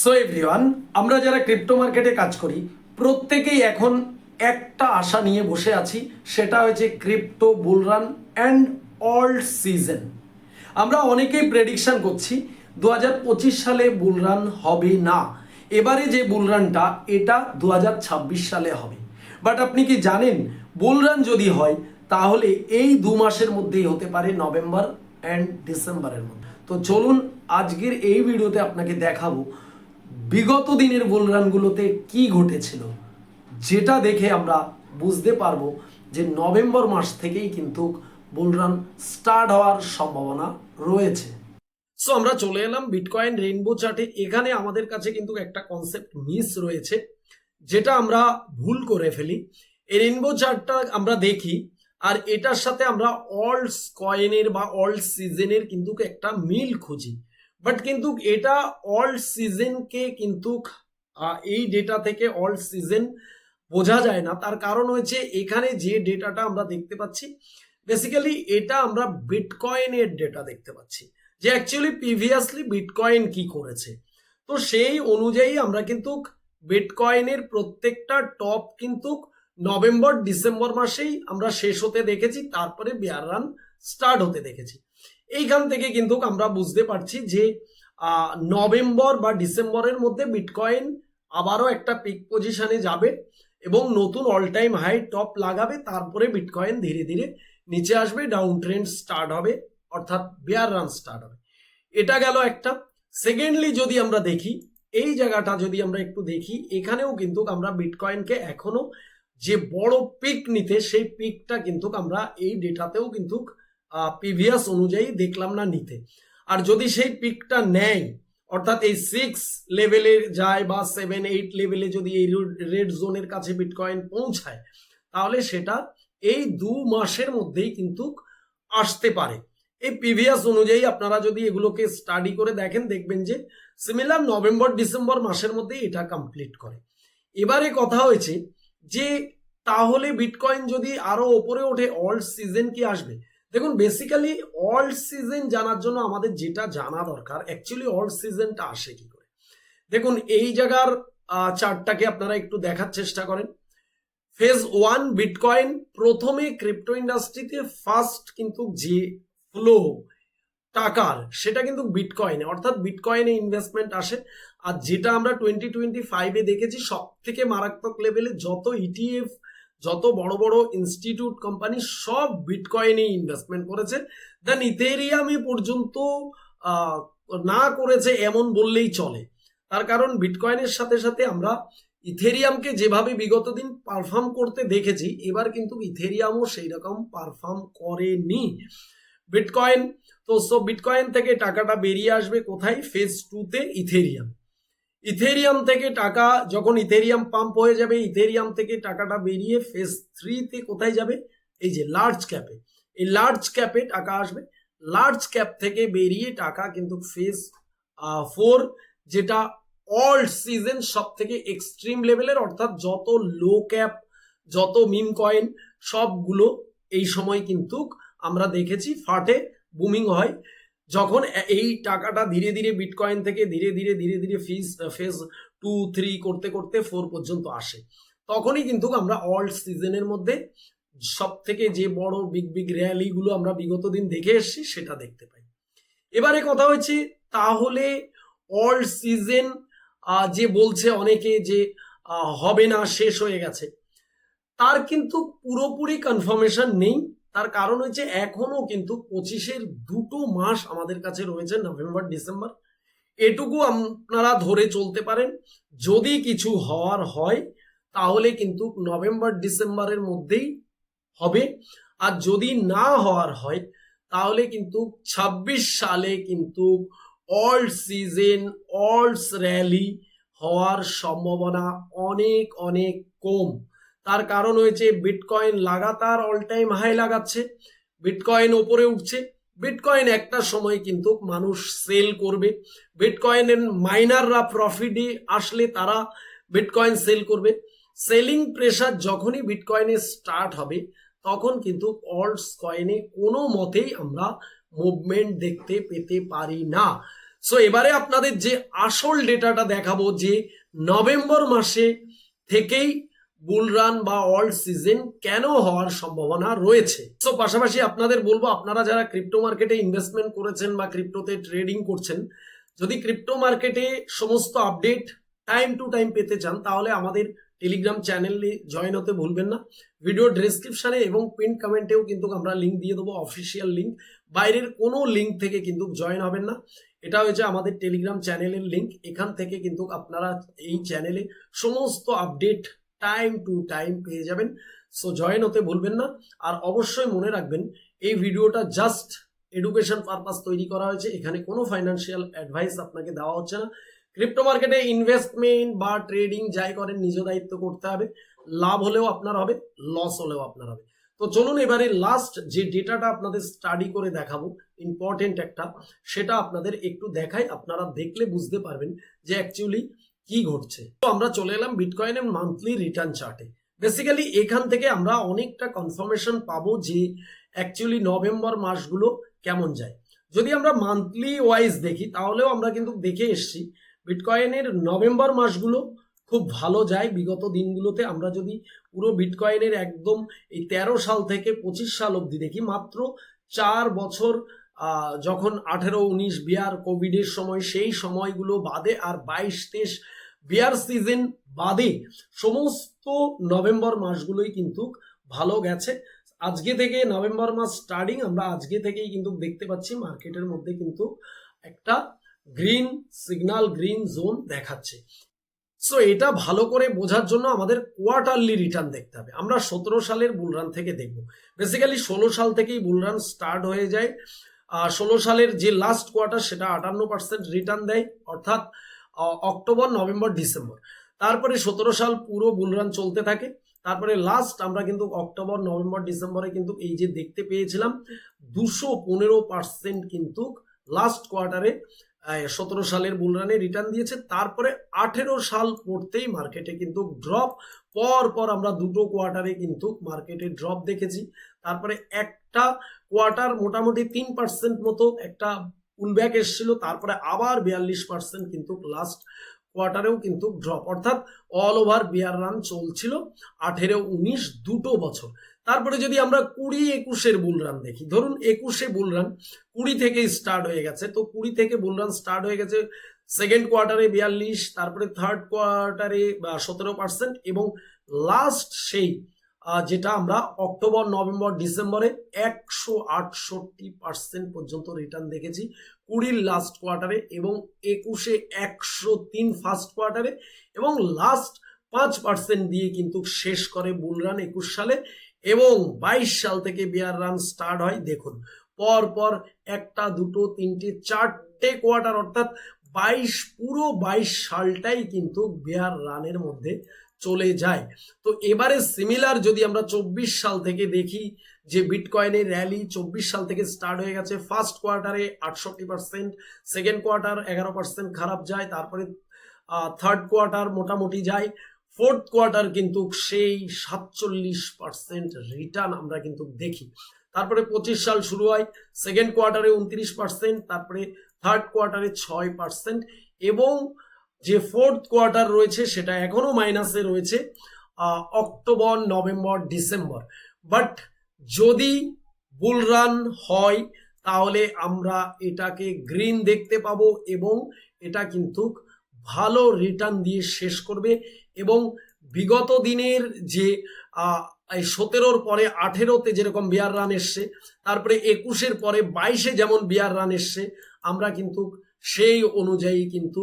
So everyone আমরা যারা crypto মার্কেটে কাজ করি, প্রত্যেকেই এখন একটা আশা নিয়ে বসে আছি, সেটা হয়েছে crypto bull run and alt season আমরা অনেকেই প্রেডিকশন করছি দু হাজার পঁচিশ সালে বুলরান হবে না। এবারে যে বুলরানটা এটা দু হাজার ছাব্বিশ সালে হবে। বাট আপনি কি জানেন বুলরান যদি হয়, তাহলে এই দু মাসের মধ্যেই হতে পারে নভেম্বর অ্যান্ড ডিসেম্বরের মধ্যে। তো চলুন, আজকের এই ভিডিওতে আপনাকে দেখাবো বিগত দিনের বুলরানগুলোতে কি ঘটেছিল, যেটা দেখে আমরা বুঝতে পারব যে নভেম্বর মাস থেকেই কিন্তু বুলরান স্টার্ট হওয়ার সম্ভাবনা রয়েছে। সো আমরা চলে এলাম বিটকয়েন রেইনবো চার্টে। এখানে আমাদের কাছে কিন্তু একটা কনসেপ্ট মিস রয়েছে, যেটা আমরা ভুল করে ফেলি। এই রেইনবো চার্টটা আমরা দেখি, আর এটার সাথে আমরা অল্ড কয়েনের বা অল্ড সিজনের কিন্তু একটা মিল খুঁজি। বাট কিন্তু এটা অল্ড সিজনকে কিন্তু এই ডেটা থেকে অল্ড সিজন বোঝা যায় না। তার কারণ হয়েছে এখানে যে ডেটাটা আমরা দেখতে পাচ্ছি বেসিক্যালি এটা আমরা বিটকয়েনের ডেটা দেখতে পাচ্ছি। যে অ্যাকচুয়ালি প্রিভিয়াসলি বিটকয়েন কি করেছে। তো সেই অনুযায়ী আমরা কিন্তু বিটকয়েনের প্রত্যেকটা টপ কিন্তু নভেম্বর, ডিসেম্বর মাসেই আমরা শেষ হতে দেখেছি, তারপরে বেয়ার রান স্টার্ট হতে দেখেছি। এইখান থেকে কিন্তু আমরা বুঝতে পারছি যে নভেম্বর বা ডিসেম্বরের মধ্যে বিটকয়েন আবারও একটা পিক পজিশনে যাবে এবং নতুন অল টাইম হাই টপ লাগাবে, তারপরে বিটকয়েন ধীরে ধীরে নিচে আসবে ডাউন ট্রেন্ড স্টার্ট হবে, অর্থাৎ বেয়ার রান স্টার্ট হবে। এটা গেল একটা। সেকেন্ডলি যদি আমরা দেখি, এই জায়গাটা যদি আমরা একটু দেখি, এখানেও কিন্তু আমরা বিটকয়েনকে এখনও যে বড় পিক নিতে, সেই পিকটা কিন্তু আমরা এই ডেটাতেও কিন্তু প্রিভিয়াস অনুযায়ী দেখলাম না নিতে। আর যদি সেই পিকটা নেয়, অর্থাৎ এই সিক্স লেভেলে যায় বা সেভেন এইট লেভেলে যদি এই রেড জোনের কাছে বিটকয়েন পৌঁছায়, তাহলে সেটা এই দু মাসের মধ্যেই কিন্তু আসতে পারে। এই প্রিভিয়াস অনুযায়ী আপনারা যদি এগুলোকে স্টাডি করে দেখেন, দেখবেন যে সিমিলার নভেম্বর ডিসেম্বর মাসের মধ্যেই এটা কমপ্লিট করে। এবারে কথা হয়েছে যে, তাহলে বিটকয়েন যদি আরও ওপরে ওঠে অল্ড সিজন কি আসবে? দেখুন বেসিক্যালি অল সিজন জানার জন্য আমাদের যেটা জানা দরকার অ্যাকচুয়ালি অল সিজনটা আসে কি করে? দেখুন, এই জায়গার চার্টটাকে আপনারা একটু দেখার চেষ্টা করেন। ফেজ ওয়ান বিটকয়েন প্রথমে ক্রিপ্টো ইন্ডাস্ট্রিতে ফার্স্ট কিন্তু যে ফ্লো টাকার, সেটা কিন্তু বিটকয়েনে অর্থাৎ বিটকয়েনে ইনভেস্টমেন্ট আসে। আর যেটা আমরা টোয়েন্টি টোয়েন্টি ফাইভে দেখেছি সব থেকে মারাত্মক লেভেলে যত ইটিএফ যত বড় বড় ইনস্টিটিউট কোম্পানি সব বিটকয়েনে ইনভেস্টমেন্ট করেছে। দেন ইথেরিয়ামে পর্যন্ত না করেছে এমন বললেই চলে। তার কারণ বিটকয়েনের সাথে সাথে আমরা ইথেরিয়ামকে যেভাবে বিগত দিন পারফর্ম করতে দেখেছি, এবার কিন্তু ইথেরিয়ামও সেই রকম পারফর্ম করেনি। বিটকয়েন তো সো বিটকয়েন থেকে টাকাটা বেরিয়ে আসবে কোথায়? ফেজ টুতে ইথেরিয়াম ইথেরিয়াম থেকে টাকা যখন ইথেরিয়াম পাম্প হয়ে যাবে, ইথেরিয়াম থেকে টাকাটা বেরিয়ে ফেজ থ্রিতে কোথায় যাবে? এই যে লার্জ ক্যাপে এই লার্জ ক্যাপে টাকা আসবে। লার্জ ক্যাপ থেকে বেরিয়ে টাকা কিন্তু ফেজ ফোর যেটা অল্ড সিজন সব থেকে এক্সট্রিম লেভেলের অর্থাৎ যত লো ক্যাপ যত মিম কয়েন সবগুলো এই সময় কিন্তু আমরা দেখেছি ফাটে বুমিং হয়। যখন এই টাকাটা ধীরে ধীরে বিটকয়েন থেকে ধীরে ধীরে ধীরে ধীরে ফিজ ফেজ টু থ্রি করতে করতে ফোর পর্যন্ত আসে। তখনই কিন্তু আমরা অল্ড সিজনের মধ্যে সব থেকে যে বড় বিগ বিগ র্যালিগুলো আমরা বিগত দিন দেখে এসেছি সেটা দেখতে পাই। এবারে কথা হচ্ছে তাহলে অল্ড সিজন যে বলছে অনেকে যে হবে না, শেষ হয়ে গেছে, তার কিন্তু পুরোপুরি কনফার্মেশন নেই। তার কারণ হচ্ছে এখনও কিন্তু পঁচিশের দুটো মাস আমাদের কাছে রয়েছে নভেম্বর, ডিসেম্বর। এটুকু আপনারা ধরে চলতে পারেন। যদি কিছু হওয়ার হয়, তাহলে কিন্তু নভেম্বর, ডিসেম্বরের মধ্যেই হবে। আর যদি না হওয়ার হয়, তাহলে কিন্তু ২৬ সালে কিন্তু অল্ড সিজন অল্ডস র্যালি হওয়ার সম্ভাবনা অনেক অনেক কম। তার কারণ হয়েছে বিটকয়েন লাগাতার অল টাইম হাই লাগাচ্ছে বিটকয়েন ওপরে উঠছে বিটকয়েন একটা সময় কিন্তু মানুষ সেল করবে বিটকয়েনের মাইনাররা প্রফিটে আসলে তারা বিটকয়েন সেল করবে। সেলিং প্রেশার যখনই বিটকয়েনে স্টার্ট হবে, তখন কিন্তু অল্ডস কয়েনে কোনো মতেই আমরা মুভমেন্ট দেখতে পেতে পারি না। সো এবারে আপনাদের যে আসল ডেটাটা দেখাবো যে নভেম্বর মাসে থেকেই বুল রান বা অল সিজন কেন হওয়ার সম্ভাবনা রয়েছে? সো পাশাপাশি আপনাদের বলব, আপনারা যারা ক্রিপ্টো মার্কেটে ইনভেস্টমেন্ট করেছেন বা ক্রিপ্টোতে ট্রেডিং করছেন, যদি ক্রিপ্টো মার্কেটে সমস্ত আপডেট টাইম টু টাইম পেতে চান, তাহলে আমাদের টেলিগ্রাম চ্যানেলে জয়েন হতে ভুলবেন না। ভিডিও ডেসক্রিপশনে এবং পিন কমেন্টেও কিন্তু আমরা লিঙ্ক দিয়ে দেবো অফিসিয়াল লিঙ্ক বাইরের কোনো লিঙ্ক থেকে কিন্তু জয়েন হবেন না। এটা হয়েছে আমাদের টেলিগ্রাম চ্যানেলের লিঙ্ক এখান থেকে কিন্তু আপনারা এই চ্যানেলে সমস্ত আপডেট টাইম টু টাইম পেয়ে যাবেন। সো জয়েন হতে ভুলবেন না। আর অবশ্যই মনে রাখবেন, এই ভিডিওটা জাস্ট এডুকেশন পারপাস তৈরি করা হয়েছে। এখানে কোনো ফাইন্যান্সিয়াল অ্যাডভাইস আপনাকে দেওয়া হচ্ছে না। ক্রিপ্টো মার্কেটে ইনভেস্টমেন্ট বা ট্রেডিং যাই করেন নিজ দায়িত্ব করতে হবে। লাভ হলেও আপনার হবে লস হলেও আপনার হবে। তো চলুন এবারে লাস্ট যে ডেটাটা আপনাদের স্টাডি করে দেখাবো ইম্পর্টেন্ট একটা, সেটা আপনাদের একটু দেখাই। আপনারা দেখলে বুঝতে পারবেন যে অ্যাকচুয়ালি কি ঘটছে? তো আমরা চলে এলাম বিটকয়েনের মান্থলি রিটার্ন চার্টে বেসিক্যালি এখান থেকে আমরা অনেকটা কনফার্মেশন পাবো যে অ্যাকচুয়ালি নভেম্বর মাসগুলো কেমন যায়। যদি আমরা মান্থলি ওয়াইজ দেখি, তাহলেও আমরা কিন্তু দেখে এসছি বিটকয়েনের নভেম্বর মাসগুলো খুব ভালো যায়। বিগত দিনগুলোতে আমরা যদি পুরো বিটকয়েনের একদম এই তেরো সাল থেকে পঁচিশ সাল অবধি দেখি, মাত্র চার বছর যখন আঠেরো, উনিশ, বিয়ার কোভিডের সময়, সেই সময়গুলো বাদে আর বাইশ, তেইশ বিয়ার সিজন বাদে সমস্ত নভেম্বর মাসগুলোই কিন্তু ভালো গেছে। আজকে থেকে নভেম্বর মাস স্টার্টিং আমরা আজকে থেকেই কিন্তু দেখতে পাচ্ছি মার্কেটের মধ্যে কিন্তু একটা গ্রিন সিগন্যাল গ্রিন জোন দেখাচ্ছে। সো এটা ভালো করে বোঝার জন্য আমাদের কোয়ার্টারলি রিটার্ন দেখতে হবে। আমরা সতেরো সালের বুলরান থেকে দেখব। বেসিক্যালি ষোলো সাল থেকেই বুলরান স্টার্ট হয়ে যায়। ষোলো সালের যে লাস্ট কোয়ার্টার সেটা আটান্ন পার্সেন্ট রিটার্ন দেয়। অর্থাৎ অক্টোবর, নভেম্বর, ডিসেম্বর। তারপরে সতেরো সাল পুরো বুলরান চলতে থাকে। তারপরে লাস্ট আমরা কিন্তু অক্টোবর, নভেম্বর, ডিসেম্বরে কিন্তু এই যে দেখতে পেয়েছিলাম, দুশো পনেরো পার্সেন্ট কিন্তু লাস্ট কোয়ার্টারে সতেরো সালের বুলরানে রিটার্ন দিয়েছে। তারপরে আঠেরো সাল পড়তেই মার্কেটে কিন্তু ড্রপ পর পর আমরা দুটো কোয়ার্টারে কিন্তু মার্কেটে ড্রপ দেখেছি। তারপরে একটা কোয়ার্টার মোটামুটি তিন পার্সেন্ট মতো একটা পুলব্যাক এসেছিল, তারপরে আবার বিয়াল্লিশ পার্সেন্ট কিন্তু লাস্ট কোয়ার্টারেও কিন্তু ড্রপ অর্থাৎ অল ওভার বিয়ার রান চলছিল আঠেরো, উনিশ, দুটো বছর। তারপরে যদি আমরা কুড়ি, একুশের বুল রান দেখি, ধরুন একুশে বুল রান কুড়ি থেকে স্টার্ট হয়ে গেছে, তো কুড়ি থেকে বুল রান স্টার্ট হয়ে গেছে সেকেন্ড কোয়ার্টারে বিয়াল্লিশ, তারপরে থার্ড কোয়ার্টারে সতেরো পার্সেন্ট এবং লাস্ট সেই যেটা আমরা অক্টোবর, নভেম্বর, ডিসেম্বরে একশো আটষট্টি পার্সেন্ট পর্যন্ত রিটার্ন দেখেছি কুড়ির লাস্ট কোয়ার্টারে এবং একুশে একশো তিন ফার্স্ট কোয়ার্টারে এবং লাস্ট পাঁচ পার্সেন্ট দিয়ে কিন্তু শেষ করে বুল রান একুশ সালে এবং বাইশ সাল থেকে বিয়ার রান স্টার্ট হয়। দেখুন পর পর একটা, দুটো, তিনটে, চারটে কোয়ার্টার অর্থাৎ বাইশ, পুরো বাইশ সালটাই কিন্তু বেয়ার রানের মধ্যে চলে যায়। তো এবারে সিমিলার যদি আমরা চব্বিশ সাল থেকে দেখি যে বিটকয়েনের র্যালি চব্বিশ সাল থেকে স্টার্ট হয়ে গেছে ফার্স্ট কোয়ার্টারে আটষট্টি পার্সেন্ট সেকেন্ড কোয়ার্টার এগারো পার্সেন্ট খারাপ যায়, তারপরে থার্ড কোয়ার্টার মোটামুটি যায় ফোর্থ কোয়ার্টার কিন্তু সেই সাতচল্লিশ পার্সেন্ট রিটার্ন আমরা কিন্তু দেখি। তারপরে পঁচিশ সাল শুরু হয় সেকেন্ড কোয়ার্টারে উনত্রিশ পার্সেন্ট তারপরে থার্ড কোয়ার্টারে ছয় পার্সেন্ট এবং যে ফোর্থ কোয়ার্টার রয়েছে সেটা এখনও মাইনাসে রয়েছে অক্টোবর, নভেম্বর, ডিসেম্বর। বাট যদি বুল রান হয়, তাহলে আমরা এটাকে গ্রিন দেখতে পাবো এবং এটা কিন্তু ভালো রিটার্ন দিয়ে শেষ করবে এবং বিগত দিনের যে এই সতেরোর পরে আঠেরোতে যেরকম বিয়ার রান এসছে, তারপরে একুশের পরে বাইশে যেমন বিয়ার রান এসছে, আমরা কিন্তু সেই অনুযায়ী কিন্তু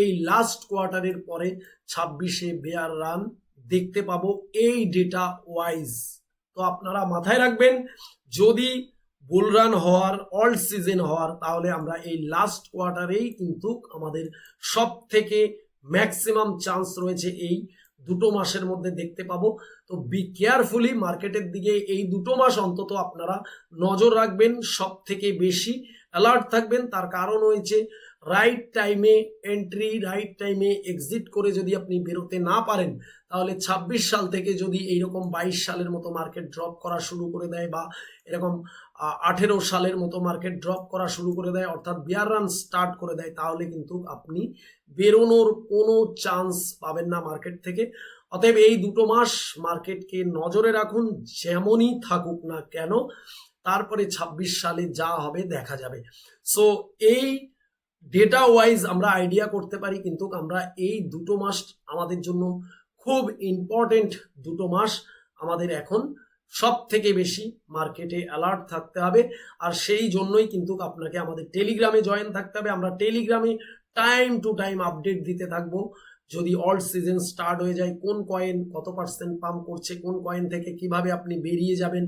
এই লাস্ট কোয়ার্টারের পরে ছাব্বিশে বেয়ার রান দেখতে পাবো এই ডেটা ওয়াইজ তো আপনারা মাথায় রাখবেন, যদি বুল রান হওয়ার অল সিজন হওয়ার, তাহলে আমরা এই লাস্ট কোয়ার্টারেই কিন্তু আমাদের সব থেকে ম্যাক্সিমাম চান্স রয়েছে এই দুটো মাসের মধ্যে দেখতে পাবো। তো বি কেয়ারফুলি মার্কেটের দিকে এই দুটো মাস অন্তত আপনারা নজর রাখবেন সব থেকে বেশি অ্যালার্ট থাকবেন। তার কারণ হয়েছে রাইট টাইমে এন্ট্রি রাইট টাইমে এক্সিট করে যদি আপনি বেরোতে না পারেন, তাহলে ২৬ সাল থেকে যদি এইরকম বাইশ সালের মতো মার্কেট ড্রপ করা শুরু করে দেয় বা এরকম আঠেরো সালের মতো মার্কেট ড্রপ করা শুরু করে দেয়, অর্থাৎ বিয়ার রান স্টার্ট করে দেয়, তাহলে কিন্তু আপনি বেরোনোর কোনো চান্স পাবেন না মার্কেট থেকে। অতএব এই দুটো মাস মার্কেটকে নজরে রাখুন, যেমনই থাকুক না কেন, তারপরে ২৬ সালে যা হবে দেখা যাবে। সো এই ডেটা ওয়াইজ আমরা আইডিয়া করতে পারি, কিন্তু আমরা এই দুটো মাস আমাদের জন্য খুব ইম্পর্টেন্ট দুটো মাস আমাদের এখন সব থেকে বেশি মার্কেটে অ্যালার্ট থাকতে হবে। আর সেই জন্যই কিন্তু আপনাকে আমাদের টেলিগ্রামে জয়েন থাকতে হবে। আমরা টেলিগ্রামে টাইম টু টাইম আপডেট দিতে থাকব। যদি অল সিজন স্টার্ট হয়ে যায়, কোন কয়েন কত পার্সেন্ট পাম্প করছে, কোন কয়েন থেকে কীভাবে আপনি বেরিয়ে যাবেন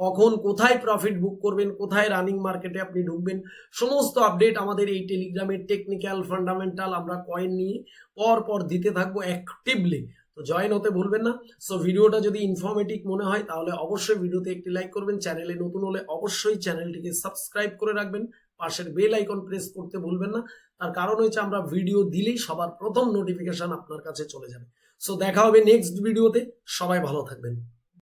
কখন কোথায় প্রফিট বুক করবেন, কোথায় রানিং মার্কেটে আপনি ঢুকবেন, সমস্ত আপডেট আমাদের এই টেলিগ্রামের টেকনিক্যাল ফান্ডামেন্টাল আমরা কয়েন নিয়ে পর পর দিতে থাকব অ্যাক্টিভলি তো জয়েন হতে ভুলবেন না। সো ভিডিওটা যদি ইনফরমেটিভ মনে হয়, তাহলে অবশ্যই ভিডিওতে একটি লাইক করবেন। চ্যানেলে নতুন হলে অবশ্যই চ্যানেলটিকে সাবস্ক্রাইব করে রাখবেন। পাশের বেল আইকন প্রেস করতে ভুলবেন না। তার কারণ হচ্ছে আমরা ভিডিও দিলেই সবার প্রথম নোটিফিকেশন আপনার কাছে চলে যাবে। সো দেখা হবে নেক্সট ভিডিওতে সবাই ভালো থাকবেন।